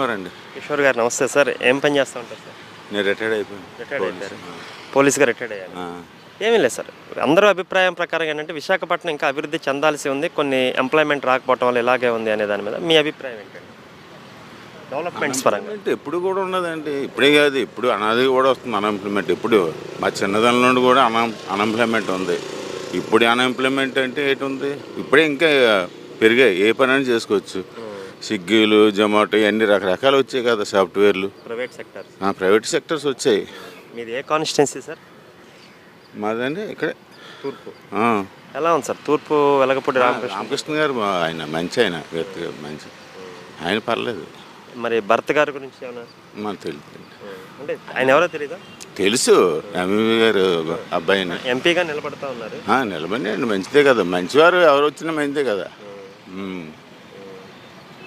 మరండి కిషోర్ గారు నమస్తే సార్. ఏం పని చేస్తూ ఉంటారు సార్? నేను రిటైర్డ్ అయిపోయాను. రిటైర్డ్ అయిపోయారు. పోలీస్గా రిటైర్డ్ అయ్యారు. ఏమీ లేదు సార్. అందరూ అభిప్రాయం ప్రకారం ఏంటంటే విశాఖపట్నం ఇంకా అభివృద్ధి చెందాల్సి ఉంది. కొన్ని ఎంప్లాయ్మెంట్ రాకపోవడం వల్ల ఇలాగే ఉంది అనే దాని మీద మీ అభిప్రాయం ఏంటండి డెవలప్మెంట్స్ పరంగా. అంటే ఎప్పుడు కూడా ఉన్నదండి ఇప్పుడే కాదు ఇప్పుడు అనాది కూడా వస్తుంది అన్ఎంప్లాయ్మెంట్ ఇప్పుడు మా చిన్నదనం నుండి కూడా అన అన్ఎంప్లాయ్మెంట్ ఉంది. ఇప్పుడు అన్ఎంప్లాయ్మెంట్ అంటే ఏంటి ఉంది? ఇప్పుడే ఇంకా పెరిగాయి. ఏ పని చేసుకోవచ్చు. స్విగ్గీలు జొమాటో ఇవన్నీ రకరకాలు వచ్చాయి కదా సాఫ్ట్వేర్లు. ప్రైవేట్ సెక్టర్ ప్రైవేట్ సెక్టర్స్ వచ్చాయి. మీది ఏ కాన్స్టిట్యున్సీ సార్? మాదండి ఇక్కడే. తూర్పు. ఎలా ఉంది సార్? తూర్పు వెలగపూడి రామకృష్ణ? రామకృష్ణ గారు ఆయన మంచి ఆయన వ్యక్తిగా మంచి. ఆయన పర్లేదు. మరి భర్త గారి గురించి ఏమైనా మాకు తెలియదు అంటే ఆయన ఎవరో తెలీదా? తెలుసు. ఎంఈ గారు అబ్బాయిని. ఎంపీగా నిలబడతా ఉన్నారు. నిలబడి మంచిదే కదా. మంచివారు ఎవరు వచ్చినా మంచిదే కదా.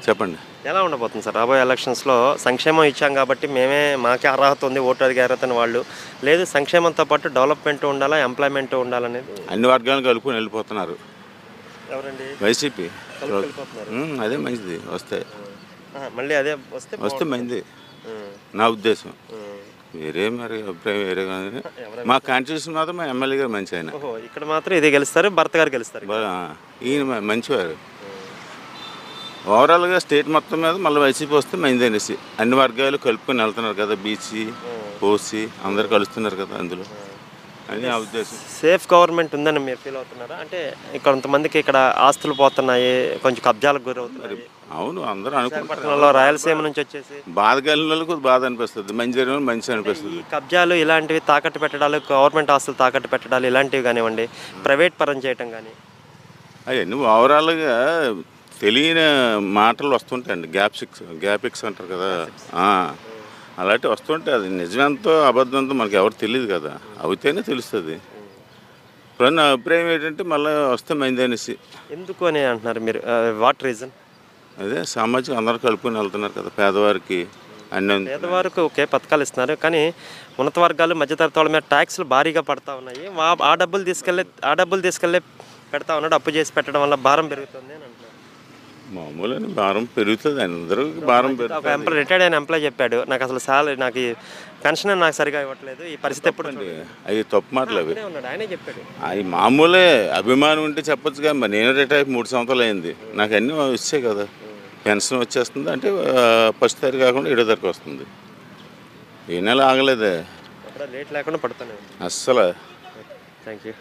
చెప్పండి. ఎలా ఉండబోతుంది సార్? రాబోయే ఎలక్షన్స్లో సంక్షేమం ఇచ్చాం కాబట్టి మేమే మాకే అర్హత ఉంది ఓటు అని వాళ్ళు. లేదు సంక్షేమంతో పాటు డెవలప్మెంట్ ఉండాలా ఎంప్లాయ్మెంట్ ఉండాలనేది? అన్ని వర్గాలను కలుపుకొని వెళ్ళిపోతున్నారు. ఎవరండి? వైసీపీ. అదే మంచిది వస్తే. మళ్ళీ అదే వస్తే వస్తే మంచిది. నా ఉద్దేశం. వేరే మరి అభిప్రాయం వేరే కానీ మా కాన్స్టిట్యూషన్ మాత్రం మా ఎమ్మెల్యే గారు మంచి ఆయన. ఇక్కడ మాత్రం ఇది గెలుస్తారు భర్త గారు గెలుస్తారు. ఈయన మంచివారు. ఓవరాల్గా స్టేట్ మొత్తం మీద మళ్ళీ వైసీపీ వస్తే మంచిది అనేసి. అన్ని వర్గాలు కలుపుకొని వెళ్తున్నారు కదా బీసీ ఓసీ అందరు కలుస్తున్నారు కదా అందులో. అని నా ఉద్దేశం. సేఫ్ గవర్నమెంట్ ఉందని మీరు ఫీల్ అవుతున్నారా? అంటే కొంతమందికి ఇక్కడ ఆస్తులు పోతున్నాయి కొంచెం కబ్జాలకు గురవుతున్నాయి. అవును అందరూ విశాఖపట్నంలో రాయలసీమ నుంచి వచ్చేసి. బాధ కలిగిన వాళ్ళకి బాధ అనిపిస్తుంది మంచి జరిగిన మంచి అనిపిస్తుంది కబ్జాలు ఇలాంటివి తాకట్టు పెట్టడాలు గవర్నమెంట్ ఆస్తులు తాకట్టు పెట్టడాలు ఇలాంటివి కానివ్వండి ప్రైవేట్ పరం చేయటం కానీ అవన్నీ ఓవరాల్గా తెలియని మాటలు వస్తుంటాయండి గ్యాప్సిక్స్ గ్యాపిక్స్ అంటారు కదా. అలాంటివి వస్తుంటాయి. అది నిజమెంతో అబద్ధంతో మనకి ఎవరు తెలియదు కదా. అవుతేనే తెలుస్తుంది. ఇప్పుడు నా అభిప్రాయం ఏంటంటే మళ్ళీ వస్తే మంది అనేసి ఎందుకు అని అంటున్నారు మీరు? What reason? అదే సామాజిక అందరూ కలుపుకొని వెళ్తున్నారు కదా పేదవారికి. అన్ని పేదవారికి ఒకే పథకాలు ఇస్తున్నారు. కానీ ఉన్నత వర్గాలు మధ్యతరగతి వాళ్ళ మీద ట్యాక్స్లు భారీగా పడతా ఉన్నాయి. ఆ డబ్బులు తీసుకెళ్ళి ఆ డబ్బులు తీసుకెళ్ళి పెడతా ఉన్నాడు అప్పు చేసి పెట్టడం వల్ల భారం పెరుగుతుంది అని అంటున్నారు. మామూలు భారం పెరుగుతుంది అందరికి భారం ఒక ఎంప్లాయ్ రిటైర్డ్ అయిన ఎంప్లాయ్ చెప్పాడు నాకు అసలు సాలరీ నాకు పెన్షన్ నాకు సరిగా ఇవ్వట్లేదు ఈ పరిస్థితి ఎప్పుడు. అవి తప్పు మాటలు అవి. ఆయనే చెప్పాడు. అవి మామూలే అభిమానం ఉంటే చెప్పొచ్చు కానీ మరి నేను రిటైర్ మూడు సంవత్సరాలు అయింది. నాకు అన్నీ వచ్చాయి కదా. పెన్షన్ వచ్చేస్తుంది అంటే ఫస్ట్ తారీఖు కాకుండా ఏడో తారీఖు వస్తుంది. ఈ నెల ఆగలేదే. లేట్ లేకుండా పడుతున్నాయి. అస్సలు. Thank you